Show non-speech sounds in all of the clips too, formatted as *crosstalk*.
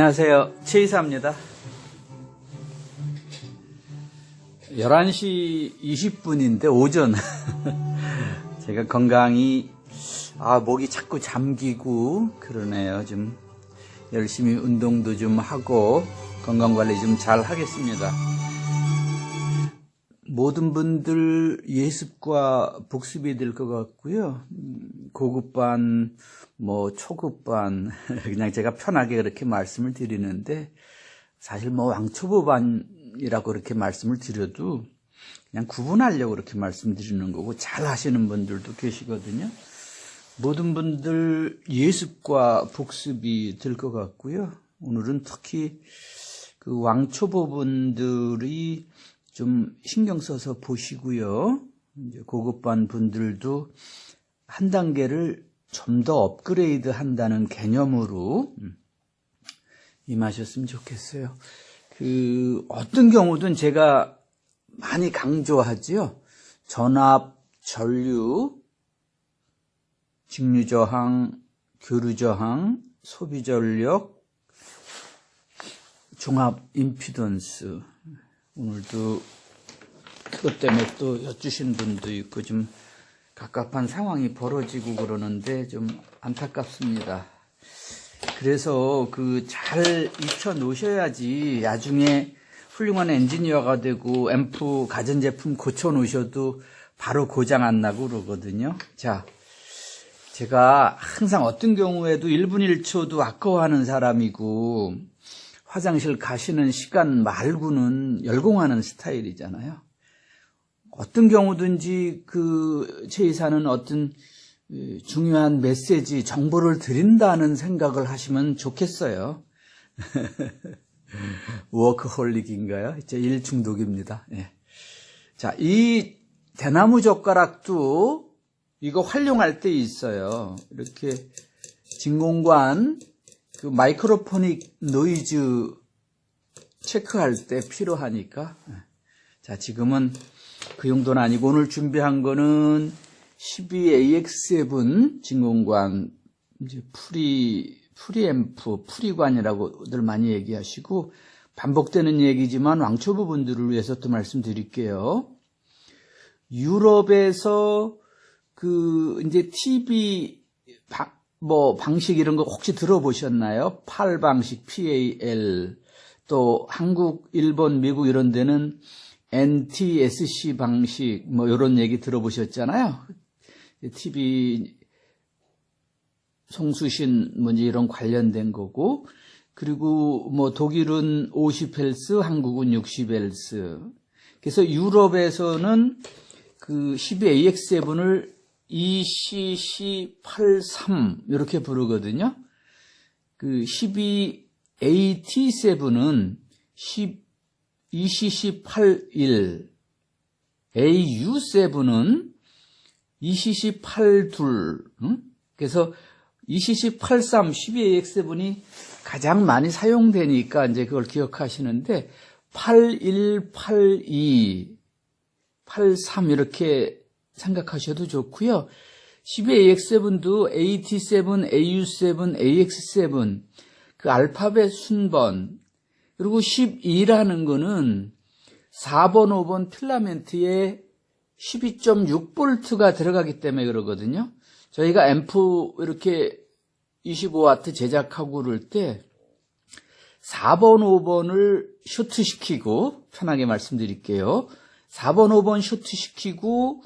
안녕하세요. 최이사입니다. 11시 20분인데 오전 *laughs* 제가 건강이 아 목이 자꾸 잠기고 그러네요. 좀 열심히 운동도 좀 하고 건강 관리 좀 잘 하겠습니다. 모든 분들 예습과 복습이 될 것 같고요. 음, 고급반, 뭐 초급반, *laughs* 그냥 제가 편하게 그렇게 말씀을 드리는데 사실 뭐 왕초보반이라고 그렇게 말씀을 드려도 그냥 구분하려고 그렇게 말씀드리는 거고 잘 하시는 분들도 계시거든요. 모든 분들 예습과 복습이 될 것 같고요. 오늘은 특히 그 왕초보분들이 좀 신경 써서 보시고요. 이제 고급반 분들도 한 단계를 좀 더 업그레이드 한다는 개념으로 음, 임하셨으면 좋겠어요. 그 어떤 경우든 제가 많이 강조하지요. 전압, 전류, 직류 저항, 교류 저항, 소비 전력, 종합 임피던스. 오늘도 그것 때문에 또 여쭈신 분도 있고 좀 갑갑한 상황이 벌어지고 그러는데 좀 안타깝습니다. 그래서 그 잘 익혀 놓으셔야지 나중에 훌륭한 엔지니어가 되고 앰프 가전제품 고쳐 놓으셔도 바로 고장 안 나고 그러거든요. 자, 제가 항상 어떤 경우에도 1분 1초도 아까워하는 사람이고 화장실 가시는 시간 말고는 열공하는 스타일이잖아요. 어떤 경우든지 그 제이사는 어떤 중요한 메시지, 정보를 드린다는 생각을 하시면 좋겠어요. *laughs* 워크홀릭인가요? 이제 일 중독입니다. 예. 자, 이 대나무 젓가락도 이거 활용할 때 있어요. 이렇게 진공관 그 마이크로포닉 노이즈 체크할 때 필요하니까. 예. 자, 지금은 그 정도는 아니고 오늘 준비한 거는 12AX7 진공관 이제 프리 프리앰프, 프리관이라고들 많이 얘기하시고 반복되는 얘기지만 왕초보 분들을 위해서 또 말씀드릴게요. 유럽에서 그 이제 TV 바, 뭐 방식 이런 거 혹시 들어보셨나요? 팔 방식 PAL 또 한국, 일본, 미국 이런 데는 NTSC 방식 뭐 이런 얘기 들어보셨잖아요. TV 송수신 뭔지 이런 관련된 거고 그리고 뭐 독일은 50헬스, 한국은 60헬스. 그래서 유럽에서는 그 12AX7을 ECC83 이렇게 부르거든요. 그 12AT7은 10 ECC81, AU7은 ECC82, 응? 그래서 ECC83, 12AX7이 가장 많이 사용되니까 이제 그걸 기억하시는데 8182, 83 이렇게 생각하셔도 좋고요. 12AX7도 AT7, AU7, AX7 그 알파벳 순번 그리고 12라는 거는 4번, 5번 필라멘트에 12.6볼트가 들어가기 때문에 그러거든요. 저희가 앰프 이렇게 25와트 제작하고 그럴 때 4번, 5번을 쇼트시키고 편하게 말씀드릴게요. 4번, 5번 쇼트시키고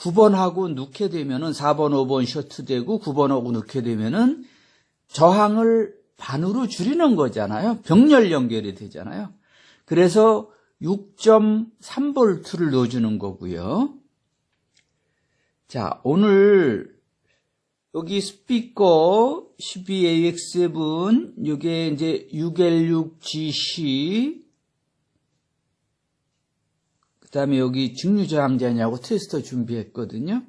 9번하고 넣게 되면은 4번, 5번 쇼트되고 9번하고 넣게 되면은 저항을 반으로 줄이는 거잖아요. 병렬 연결이 되잖아요. 그래서 6.3볼트를 넣어주는 거고요. 자, 오늘 여기 스피커 12AX7 이게 이제 6L6GC 그 다음에 여기 직류 저항자냐고 테스터 준비했거든요.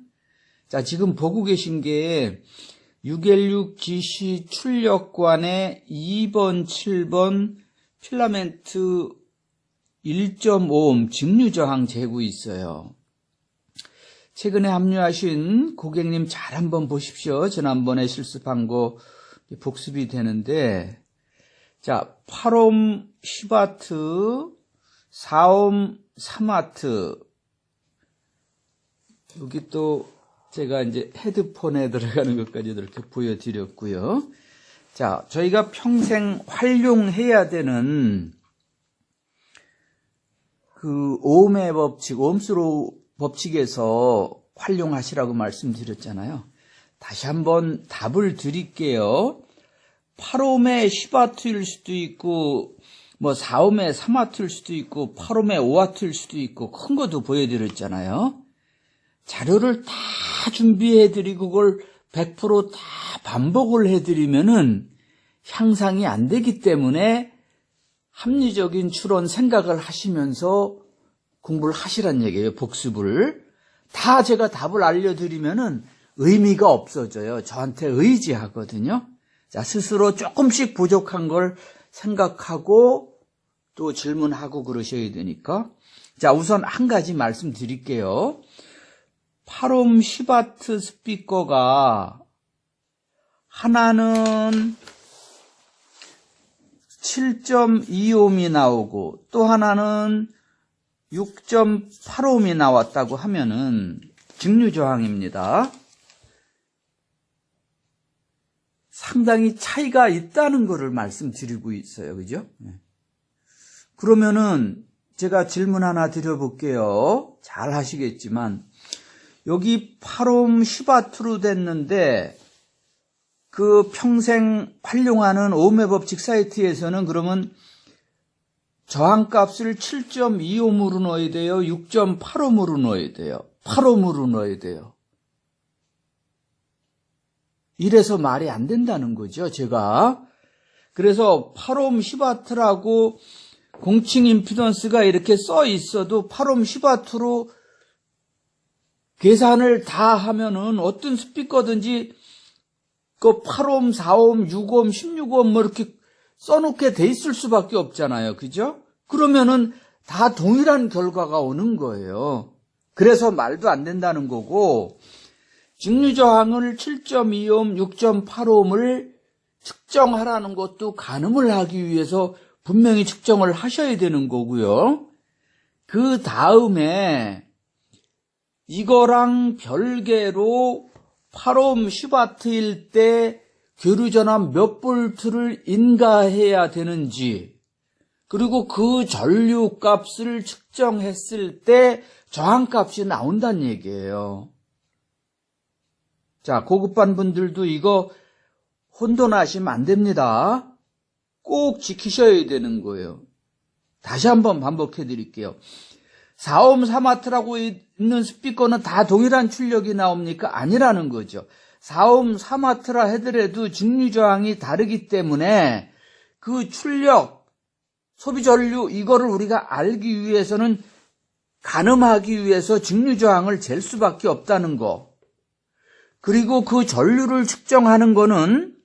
자, 지금 보고 계신 게 616GC 출력관에 2번, 7번 필라멘트 1.5옴 직류저항 재고 있어요. 최근에 합류하신 고객님 잘 한번 보십시오. 지난번에 실습한 거 복습이 되는데 자, 8옴 10와트, 4옴 3와트. 여기 또 제가 이제 헤드폰에 들어가는 것까지 이렇게 보여드렸고요. 자, 저희가 평생 활용해야 되는 그 오음의 법칙, 오음스로 법칙에서 활용하시라고 말씀드렸잖아요. 다시 한번 답을 드릴게요. 8옴의 10와트일 수도 있고, 뭐 4옴의 3와트일 수도 있고, 8옴의 5와트일 수도 있고, 큰 것도 보여드렸잖아요. 자료를 다 준비해드리고, 그걸 100%다 반복을 해드리면은 향상이 안 되기 때문에 합리적인 추론 생각을 하시면서 공부를 하시란 얘기예요. 복습을. 다 제가 답을 알려드리면은 의미가 없어져요. 저한테 의지하거든요. 자, 스스로 조금씩 부족한 걸 생각하고 또 질문하고 그러셔야 되니까. 자, 우선 한 가지 말씀드릴게요. 8옴 10와트 스피커가 하나는 7.2옴이 나오고 또 하나는 6.8옴이 나왔다고 하면은 직류저항입니다. 상당히 차이가 있다는 것을 말씀드리고 있어요. 그죠? 네. 그러면은 제가 질문 하나 드려볼게요. 잘 하시겠지만 여기 8옴 10와트로 됐는데 그 평생 활용하는 오음의 법칙 사이트에서는 그러면 저항값을 7.25옴으로 넣어야 돼요? 6.8옴으로 넣어야 돼요? 8옴으로 넣어야 돼요? 이래서 말이 안 된다는 거죠, 제가. 그래서 8옴 10와트라고 공칭 임피던스가 이렇게 써 있어도 8옴 10와트로 계산을 다 하면은 어떤 스피커든지 그 8옴, 4옴, 6옴, 16옴 뭐 이렇게 써놓게 돼 있을 수밖에 없잖아요. 그죠? 그러면은 다 동일한 결과가 오는 거예요. 그래서 말도 안 된다는 거고, 직류저항을 7.2옴, 6.8옴을 측정하라는 것도 가늠을 하기 위해서 분명히 측정을 하셔야 되는 거고요. 그 다음에 이거랑 별개로 8옴 10와트일 때 교류전압 몇 볼트를 인가해야 되는지 그리고 그 전류 값을 측정했을 때 저항 값이 나온다는 얘기예요. 자, 고급반 분들도 이거 혼돈하시면 안 됩니다. 꼭 지키셔야 되는 거예요. 다시 한번 반복해 드릴게요. 4옴 3와트라고 있는 스피커는 다 동일한 출력이 나옵니까? 아니라는 거죠. 4옴 3와트라 하더라도 직류저항이 다르기 때문에 그 출력, 소비 전류 이거를 우리가 알기 위해서는 가늠하기 위해서 직류저항을 잴 수밖에 없다는 거. 그리고 그 전류를 측정하는 거는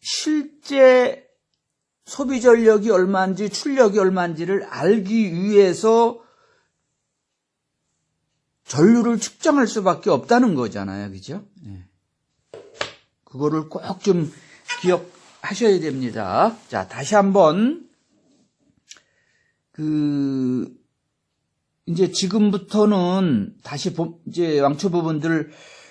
실제 소비 전력이 얼마인지 출력이 얼마인지를 알기 위해서 전류를 측정할 수밖에 없다는 거잖아요. 그죠? 네. 그거를 꼭 좀 기억하셔야 됩니다. 자, 다시 한번 그 이제 지금부터는 다시 이제 왕초 부분들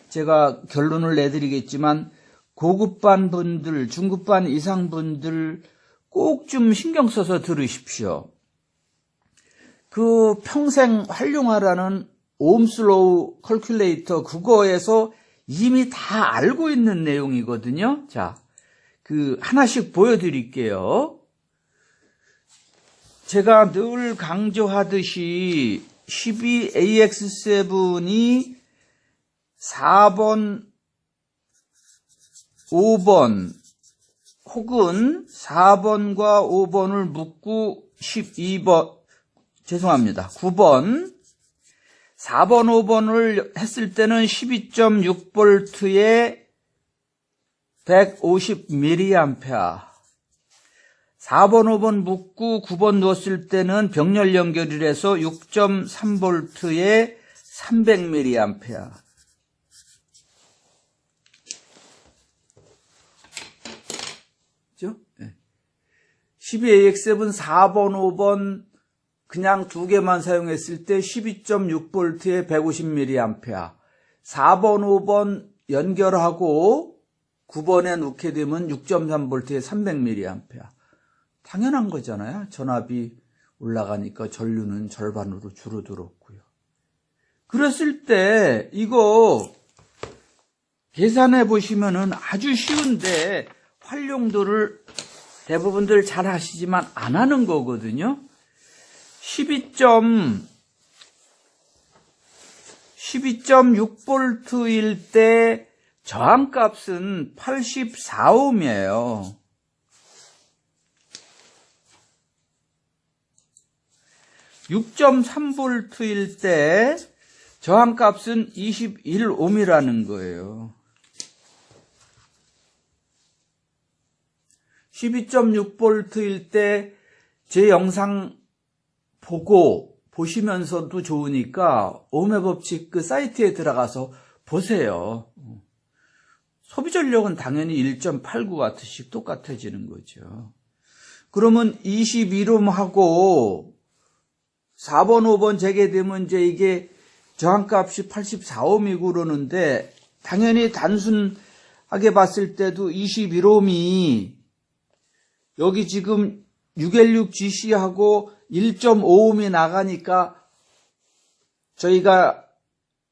제가 결론을 내드리겠지만 고급반 분들, 중급반 이상 분들 꼭 좀 신경 써서 들으십시오. 그 평생 활용하라는 옴슬로우 컬큘레이터 그거에서 이미 다 알고 있는 내용이거든요. 자, 그 하나씩 보여드릴게요. 제가 늘 강조하듯이 12AX7이 4번 5번 혹은 4번과 5번을 묶고 12번 죄송합니다. 9번. 4번 5번을 했을 때는 12.6V에 150mA 4번 5번 묶고 9번 넣었을 때는 병렬 연결을 해서 6.3V에 300mA 12AX7 4번, 5번 그냥 두 개만 사용했을 때 12.6V에 150mA. 4번, 5번 연결하고 9번에 놓게 되면 6.3V에 300mA. 당연한 거잖아요. 전압이 올라가니까 전류는 절반으로 줄어들었고요. 그랬을 때 이거 계산해 보시면은 아주 쉬운데 활용도를 대부분들 잘 하시지만 안 하는 거거든요. 12. 12.6V일 때 저항값은 84옴이에요. (6.3V일 때 저항값은 21옴이라는 거예요. 12.6V일 때 제 영상 보고 보시면서도 좋으니까 오음의 법칙 그 사이트에 들어가서 보세요. 소비 전력은 당연히 1.89W씩 똑같아지는 거죠. 그러면 21옴하고 4번, 5번 재개되면 이제 이게 저항값이 84옴이고 그러는데 당연히 단순하게 봤을 때도 21옴이 여기 지금 616GC하고 1.5옴이 나가니까 저희가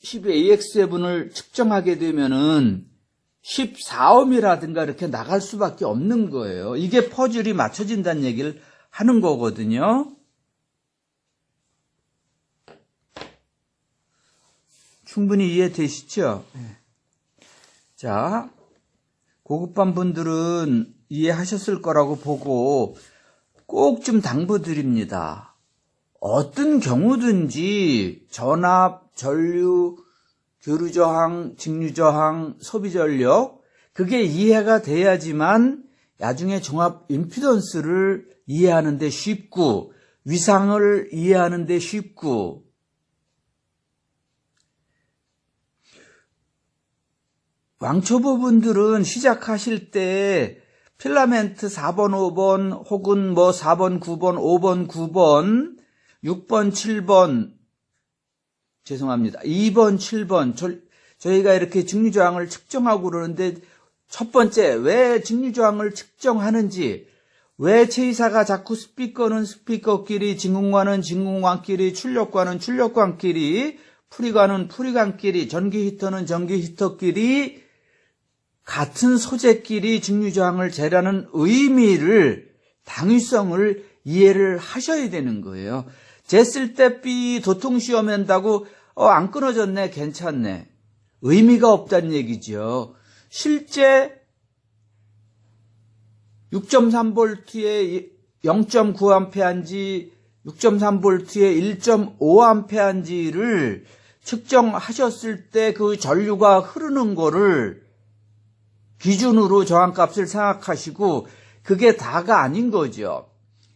12AX7을 측정하게 되면은 14옴이라든가 이렇게 나갈 수밖에 없는 거예요. 이게 퍼즐이 맞춰진다는 얘기를 하는 거거든요. 충분히 이해되시죠? 자, 고급반 분들은 이해하셨을 거라고 보고 꼭 좀 당부드립니다. 어떤 경우든지 전압, 전류, 교류 저항, 직류 저항, 소비 전력 그게 이해가 돼야지만 나중에 종합 임피던스를 이해하는데 쉽고 위상을 이해하는데 쉽고 왕초보분들은 시작하실 때 필라멘트 4번, 5번 혹은 뭐 4번, 9번, 5번, 9번, 6번, 7번 죄송합니다. 2번, 7번 저, 저희가 이렇게 직류저항을 측정하고 그러는데 첫 번째 왜 직류저항을 측정하는지 왜 최이사가 자꾸 스피커는 스피커끼리 진공관은 진공관끼리 출력관은 출력관끼리 프리관은 프리관끼리 전기 히터는 전기 히터끼리 같은 소재끼리 직류저항을 재라는 의미를 당위성을 이해를 하셔야 되는 거예요. 쟀을 때 B 도통 시험한다고 어, 안 끊어졌네 괜찮네 의미가 없다는 얘기죠. 실제 6.3V에 0.9A인지 6.3V에 1.5A인지를 측정하셨을 때 그 전류가 흐르는 거를 기준으로 저항값을 생각하시고 그게 다가 아닌 거죠.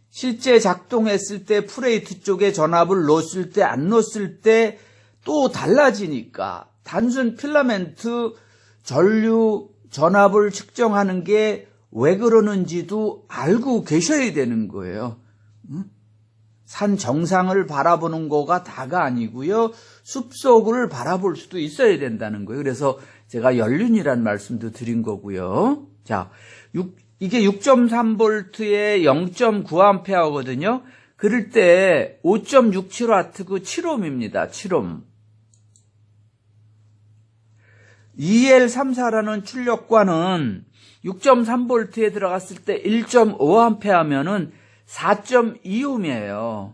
실제 작동했을 때 프레이트 쪽에 전압을 넣었을 때 안 넣었을 때 또 달라지니까 단순 필라멘트 전류 전압을 측정하는 게 왜 그러는지도 알고 계셔야 되는 거예요. 산 정상을 바라보는 거가 다가 아니고요. 숲속을 바라볼 수도 있어야 된다는 거예요. 그래서 제가 연륜이란 말씀도 드린 거고요. 자, 6, 이게 6.3V에 0.9A거든요. 그럴 때 5.67W 그 7옴입니다. 7옴. EL34라는 출력관은 6.3V에 들어갔을 때 1.5A 하면은 4.2옴이에요.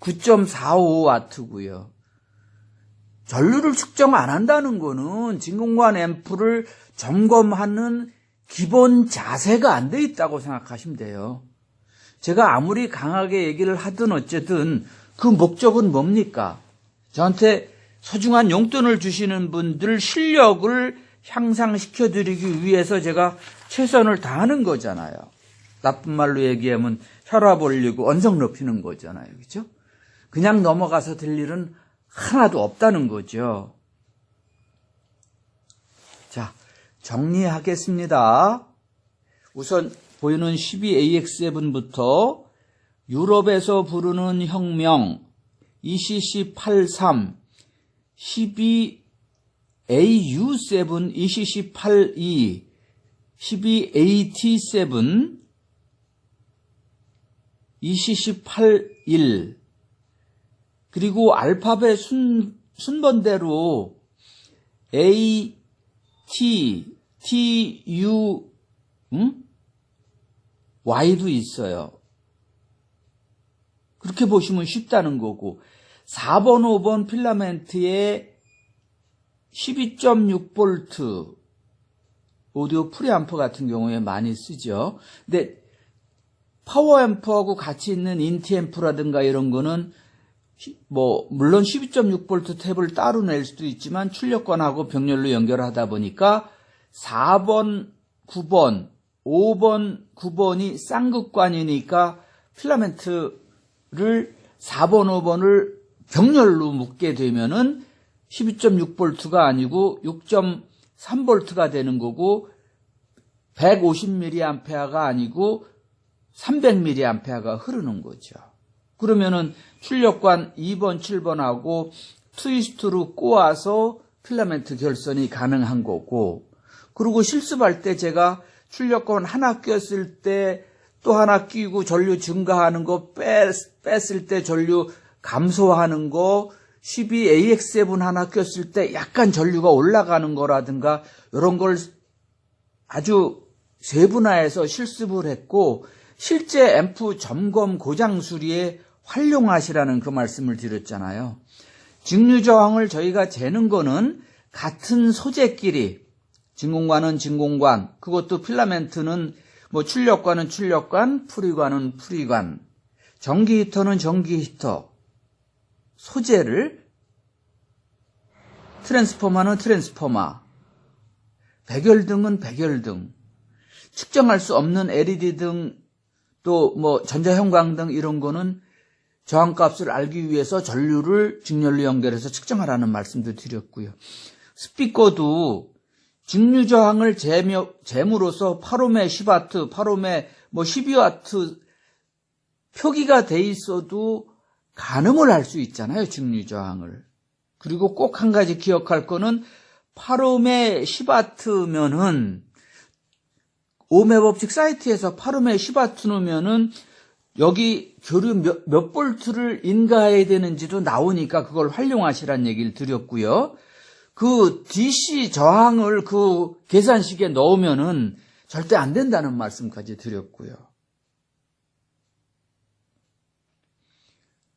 9.45W고요. 전류를 측정 안 한다는 거는 진공관 앰프를 점검하는 기본 자세가 안 돼 있다고 생각하시면 돼요. 제가 아무리 강하게 얘기를 하든 어쨌든 그 목적은 뭡니까? 저한테 소중한 용돈을 주시는 분들 실력을 향상시켜 드리기 위해서 제가 최선을 다하는 거잖아요. 나쁜 말로 얘기하면 혈압 올리고 언성 높이는 거잖아요. 그죠? 그냥 넘어가서 될 일은 하나도 없다는 거죠. 자, 정리하겠습니다. 우선 보이는 12AX7부터 유럽에서 부르는 혁명 ECC83, 12AU7, ECC82, 12AT7, ECC81, 그리고 알파벳 순, 순번대로 A, T, T, U, 응? Y도 있어요. 그렇게 보시면 쉽다는 거고 4번, 5번 필라멘트에 12.6V 오디오 프리앰프 같은 경우에 많이 쓰죠. 근데 파워앰프하고 같이 있는 인티앰프라든가 이런 거는 뭐 물론 12.6V 탭을 따로 낼 수도 있지만 출력관하고 병렬로 연결하다 보니까 4번, 9번, 5번, 9번이 쌍극관이니까 필라멘트를 4번, 5번을 병렬로 묶게 되면은 12.6V가 아니고 6.3V가 되는 거고 150mA가 아니고 300mA가 흐르는 거죠. 그러면은 출력관 2번, 7번하고 트위스트로 꼬아서 필라멘트 결선이 가능한 거고 그리고 실습할 때 제가 출력관 하나 꼈을 때 또 하나 끼고 전류 증가하는 거 뺐, 뺐을 때 전류 감소하는 거 12AX7 하나 꼈을 때 약간 전류가 올라가는 거라든가 이런 걸 아주 세분화해서 실습을 했고 실제 앰프 점검 고장 수리에 활용하시라는 그 말씀을 드렸잖아요. 직류 저항을 저희가 재는 거는 같은 소재끼리 진공관은 진공관, 그것도 필라멘트는 뭐 출력관은 출력관, 풀이관은 풀이관, 전기 히터는 전기 히터, 소재를 트랜스포머는 트랜스포머, 백열등은 백열등, 측정할 수 없는 LED 등, 또 뭐 전자형광 등 이런 거는 저항값을 알기 위해서 전류를 직렬로 연결해서 측정하라는 말씀도 드렸고요. 스피커도 직류 저항을 재무로써 8옴의 10와트, 8옴의 뭐 12와트 표기가 돼 있어도 가늠을 할 수 있잖아요, 직류 저항을. 그리고 꼭 한 가지 기억할 거는 8옴의 10와트면은 오메 법칙 사이트에서 8옴의 10와트 놓으면은 여기 교류 몇, 몇 볼트를 인가해야 되는지도 나오니까 그걸 활용하시란 얘기를 드렸고요. 그 DC 저항을 그 계산식에 넣으면은 절대 안 된다는 말씀까지 드렸고요.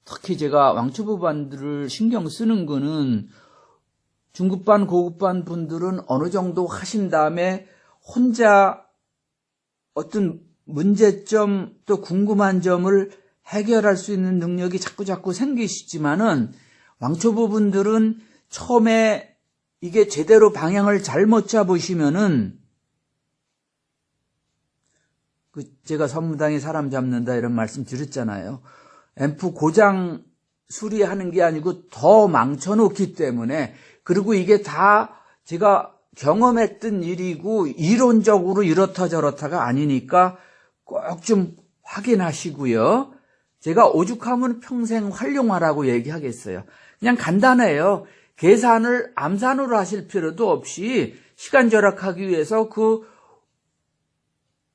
특히 제가 왕초보 반들을 신경 쓰는 거는 중급반, 고급반 분들은 어느 정도 하신 다음에 혼자 어떤 문제점 또 궁금한 점을 해결할 수 있는 능력이 자꾸 자꾸 생기시지만은 왕초보 분들은 처음에 이게 제대로 방향을 잘못 잡으시면은 그 제가 선무당에 사람 잡는다 이런 말씀 드렸잖아요. 앰프 고장 수리하는 게 아니고 더 망쳐놓기 때문에 그리고 이게 다 제가 경험했던 일이고 이론적으로 이렇다 저렇다가 아니니까 꼭 좀 확인하시고요. 제가 오죽하면 평생 활용하라고 얘기하겠어요. 그냥 간단해요. 계산을 암산으로 하실 필요도 없이 시간 절약하기 위해서 그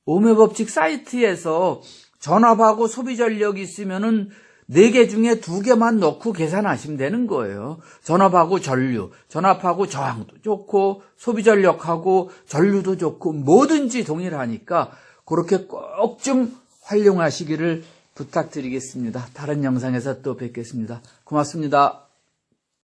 오메법칙 사이트에서 전압하고 소비 전력이 있으면은 네 개 중에 두 개만 넣고 계산하시면 되는 거예요. 전압하고 전류, 전압하고 저항도 좋고 소비 전력하고 전류도 좋고 뭐든지 동일하니까 그렇게 꼭 좀 활용하시기를 부탁드리겠습니다. 다른 영상에서 또 뵙겠습니다. 고맙습니다.